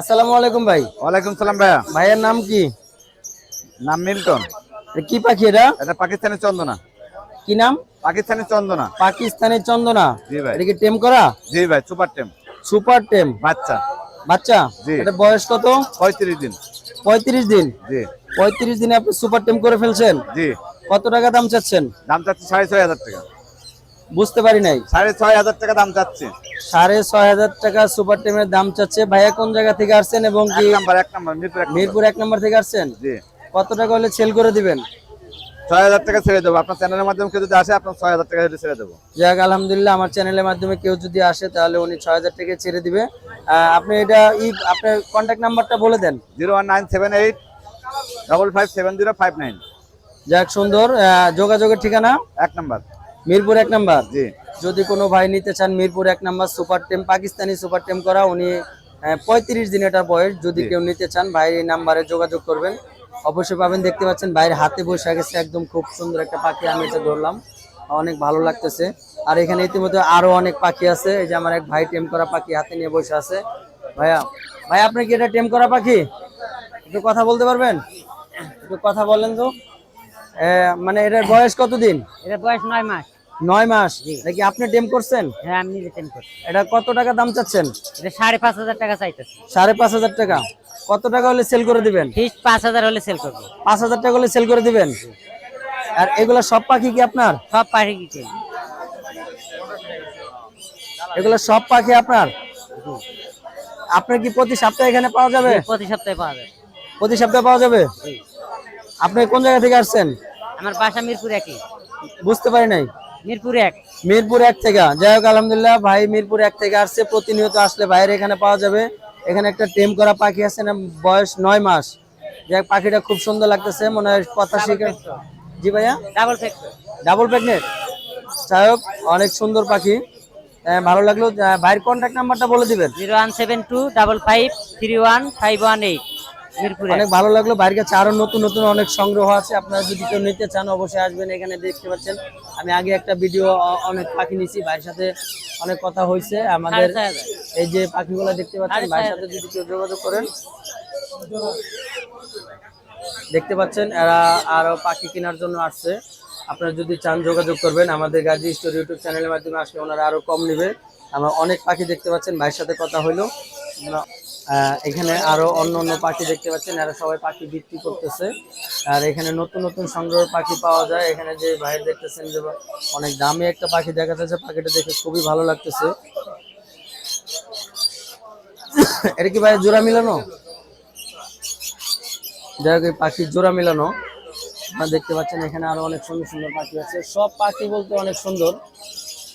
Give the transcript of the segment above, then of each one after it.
আসসালামু আলাইকুম ভাই। ওয়ালাইকুম সালাম ভাইয়া। ভাইয়ের নাম কি? নাম মিল্টন। এটা কি পাখি এটা? এটা পাকিস্তানি চন্দনা। কি নাম? পাকিস্তানি চন্দনা। পাকিস্তানি চন্দনা। জি ভাই। এটা কি টেম করা? জি ভাই সুপার টেম। সুপার টেম। বাচ্চা। বাচ্চা? জি। এটা বয়স কত? পঁয়ত্রিশ দিন। পঁয়ত্রিশ দিন। জি। পঁয়ত্রিশ দিনে আপনি সুপার টেম করে ফেলছেন? জি। কত টাকা দাম চাচ্ছেন? দাম চাচ্ছি সাড়ে ছয় হাজার টাকা। বুঝতে পারি নাই। সাড়ে ছয় হাজার টাকা দাম চাচ্ছে। সাড়ে ছয় হাজার টাকা সুপার টেমের দাম চাচ্ছে। ভাইয়া কোন জায়গা থেকে আসছেন এবং কি নাম্বার এক নাম্বার মিরপুর এক নাম্বার। মিরপুর এক নম্বর থেকে আসছেন? জি। কত টাকা হলে সেল করে দিবেন? ছয় হাজার টাকা ছেড়ে দেবো। আপনার চ্যানেলের মাধ্যমে কেউ যদি আসে আপনার ছয় হাজার টাকা ছেড়ে দেবো। যাক আলহামদুলিল্লাহ আমার চ্যানেলের মাধ্যমে কেউ যদি আসে তাহলে উনি ছয় হাজার টাকা ছেড়ে দিবে। আপনি এটা ই আপনার কন্ট্যাক্ট নাম্বারটা বলে দেন। Zero one nine seven eight double five seven zero five nine. যাক সুন্দর। যোগাযোগের ঠিকানা? এক নাম্বার। মিরপুর এক নাম্বার? জি। যদি কোনো ভাই নিতে চান মিরপুর এক নাম্বার সুপার টেম পাকিস্তানি সুপার টেম করা উনি পঁয়ত্রিশ দিন এটার বয়স যদি কেউ নিতে চান ভাই এই নাম্বারে যোগাযোগ করবেন। অবশ্যই পাবেন দেখতে পাচ্ছেন ভাইয়ের হাতে বসে গেছে একদম খুব সুন্দর একটা পাখি আমি এটা ধরলাম। অনেক ভালো লাগতেছে। আর এখানে ইতিমধ্যে আরও অনেক পাখি আছে এই যে আমার এক ভাই টেম করা পাখি হাতে নিয়ে বসে আছে। ভাইয়া ভাই আপনি কি এটা টেম করা পাখি? একটু কথা বলতে পারবেন? একটু কথা বলেন তো। মানে এটার বয়স কতদিন? এটা বয়স নয় মাস। নয় মাস? এটা কি আপনি টেম করছেন? হ্যাঁ আমি নিজে করছি। এটা কত টাকা দাম চাচ্ছেন? এটা সাড়ে পাঁচ হাজার টাকা চাইতেছি। সাড়ে পাঁচ হাজার টাকা। কত টাকা হলে সেল করে দিবেন? পাঁচ হাজার হলে সেল করব। পাঁচ হাজার টাকা হলে সেল করে দিবেন? আর এগুলা সব পাখি কি আপনার? সব পাখি কিনছে এগুলা সব পাখি আপনার? আপনার কি প্রতি সপ্তাহে এখানে পাওয়া যাবে? প্রতি সপ্তাহে পাওয়া যাবে। প্রতি সপ্তাহে পাওয়া যাবে? আপনি কোন জায়গা থেকে আসছেন? আমার বাসা মিরপুর একই। বুঝতে পারি নাই। মিরপুর এক। মিরপুর এক থেকে। যাই হোক আলহামদুলিল্লাহ ভাই মিরপুর এক থেকে আসছে। প্রতিনিয়ত আসলে বাইরে এখানে পাওয়া যাবে। এখানে একটা টেম করা পাখি আছে না বয়স নয় মাস। যাই পাখিটা খুব সুন্দর লাগতেছে মনে হয় কথা শিখে জি ভাইয়া? ডাবল ডাবল প্রেগনেন্ট যাই হোক অনেক সুন্দর পাখি। আহ, ভালো লাগল। ভাইয়ের কন্ট্যাক্ট নাম্বারটা বলে দিবেন। Zero one seven two double five three one five one eight অনেক ভালো লাগল বাইরের কাছে আরও নতুন নতুন অনেক সংগ্রহ আছে। আপনারা যদি কেউ নিতে চান অবশ্যই আসবেন। এখানে দেখতে পাচ্ছেন আমি আগে একটা ভিডিও অনেক পাখি নিছি। ভাইয়ের সাথে অনেক কথা হয়েছে। আমাদের। এই যে পাখিগুলো দেখতে পাচ্ছেন ভাইয়ের সাথে যদি কেউ যোগাযোগ করেন দেখতে পাচ্ছেন এরা আরও পাখি কেনার জন্য আসছে। আপনারা যদি চান যোগাযোগ করবেন আমাদের গাজী স্টোর ইউটিউব চ্যানেলের মাধ্যমে আসলে ওনারা আরও কম নেবে। আমরা অনেক পাখি দেখতে পাচ্ছেন ভাইয়ের সাথে কথা হইল এখানে আরও অন্য অন্য পাখি দেখতে পাচ্ছেন, এরা সবাই পাখি বিক্রি করতেছে। আর এখানে নতুন নতুন সংগ্রহ পাখি পাওয়া যায়। এখানে যে ভাই দেখতেছেন যে অনেক দামি একটা পাখি দেখা যাচ্ছে পাখিটা দেখে খুবই ভালো লাগতেছে। এটা কি ভাই জোড়া মিলানো? যাই পাখির জোড়া মিলানো। দেখতে পাচ্ছেন এখানে আরও অনেক সুন্দর সুন্দর পাখি আছে। সব পাখি বলতে অনেক সুন্দর।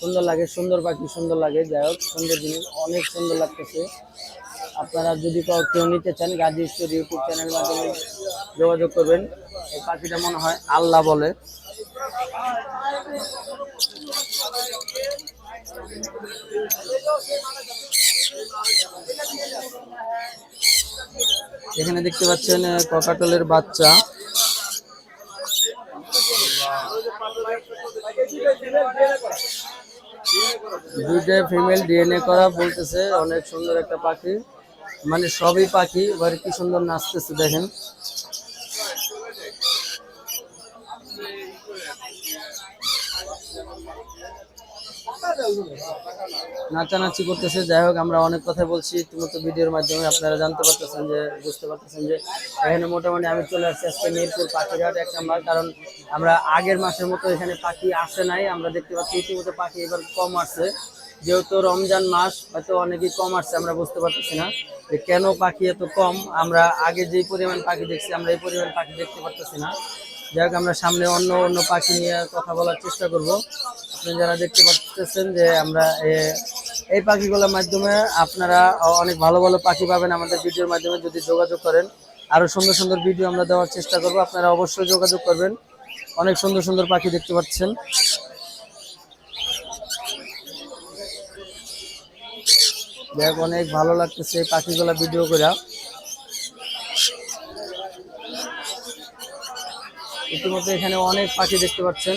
সুন্দর লাগে, সুন্দর পাখি সুন্দর লাগে। যাই হোক, সুন্দর জিনিস, অনেক সুন্দর লাগতেছে। আপনারা যদি কাউ নিতে চান গাজী স্টোর ইউটিউব চ্যানেলের মাধ্যমে যোগাযোগ করবেন, এই পাখিটা মনে হয় আল্লাহ বলে। এখানে দেখতে পাচ্ছেন ককাটলের বাচ্চা। দুইটা ফিমেল ডিএনএ করা বলতেছে, অনেক সুন্দর একটা পাখি। মানে সবই পাখি, এবার কি সুন্দর নাচতেছে দেখেন। নাচানাচি করতেছে, যাই হোক, আমরা অনেক কথা বলছি ইতিমধ্যে ভিডিওর মাধ্যমে, আপনারা জানতে পারতেছেন যে, বুঝতে পারতেছেন যে, এখানে মোটামুটি আমি চলে আসছি আজকে মিরপুর পাখিরহাট এক নাম্বার, কারণ আমরা আগের মাসের মতো এখানে পাখি আসে নাই, আমরা দেখতে পাচ্ছি ইতিমধ্যে পাখি এবার কম আসছে। যেহেতু রমজান মাস, হয়তো অনেকই কম আসছে, আমরা বুঝতে পারতেছি না যে কেন পাখি এত কম। আমরা আগে যেই পরিমাণ পাখি দেখছি, আমরা এই পরিমাণ পাখি দেখতে পারতেছি না। যাই হোক, আমরা সামনে অন্য অন্য পাখি নিয়ে কথা বলার চেষ্টা করব। আপনি যারা দেখতে পাচ্ছেন যে আমরা এই পাখিগুলোর মাধ্যমে আপনারা অনেক ভালো ভালো পাখি পাবেন আমাদের ভিডিওর মাধ্যমে যদি যোগাযোগ করেন। আরও সুন্দর সুন্দর ভিডিও আমরা দেওয়ার চেষ্টা করব। আপনারা অবশ্যই যোগাযোগ করবেন। অনেক সুন্দর সুন্দর পাখি দেখতে পাচ্ছেন। দেখ অনেক ভালো লাগতেছে এই পাখিগুলা ভিডিও করে। ইতিমধ্যে এখানে অনেক পাখি দেখতে পাচ্ছেন।